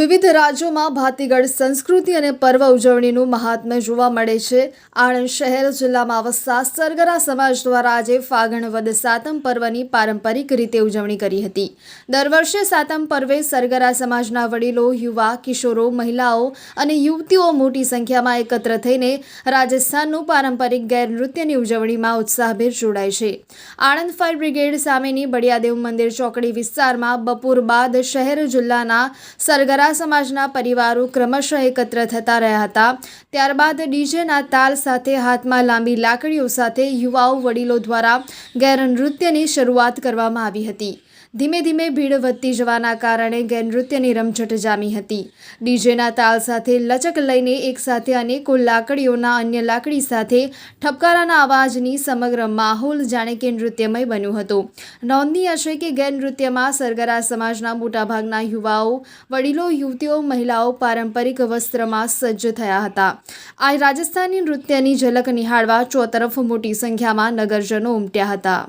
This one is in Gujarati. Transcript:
વિવિધ રાજ્યોમાં ભાતીગળ સંસ્કૃતિ અને પર્વ ઉજવણીનું મહાત્મ્ય જોવા મળે છે. આણંદ શહેર જિલ્લામાં વસતા સરગરા સમાજ દ્વારા આજે ફાગણ વદ સાતમ પર્વની પારંપરિક રીતે ઉજવણી કરી હતી. દર વર્ષે સાતમ પર્વે સરગરા સમાજના વડીલો, યુવા, કિશોરો, મહિલાઓ અને યુવતીઓ મોટી સંખ્યામાં એકત્ર થઈને રાજસ્થાનનું પારંપરિક ગેરનૃત્યની ઉજવણીમાં ઉત્સાહભેર જોડાય છે. આણંદ ફાયર બ્રિગેડ સામેની બળિયાદેવ મંદિર ચોકડી વિસ્તારમાં બપોર બાદ શહેર જિલ્લાના સરગરા સમાજના પરિવારો ક્રમશઃ એકત્ર થતા રહ્યા હતા. ત્યારબાદ ડીજેના તાલ સાથે હાથમાં લાંબી લાકડીઓ સાથે યુવાઓ વડીલો દ્વારા ગેરનૃત્યની શરૂઆત કરવામાં આવી હતી. ધીમે ધીમે ભીડ વધતી જવાના કારણે ગેરનૃત્યની રમઝટ જામી હતી. ડીજેના તાલ સાથે લચક લઈને એકસાથે અનેકો લાકડીઓના અન્ય લાકડી સાથે ઠપકારાના અવાજની સમગ્ર માહોલ જાણે કે નૃત્યમય બન્યું હતું. નોંધનીય છે કે ગેરનૃત્યમાં સરગરા સમાજના મોટાભાગના યુવાઓ, વડીલો, યુવતીઓ, મહિલાઓ પારંપરિક વસ્ત્રમાં સજ્જ થયા હતા. આ રાજસ્થાની નૃત્યની ઝલક નિહાળવા ચોતરફ મોટી સંખ્યામાં નગરજનો ઉમટ્યા હતા.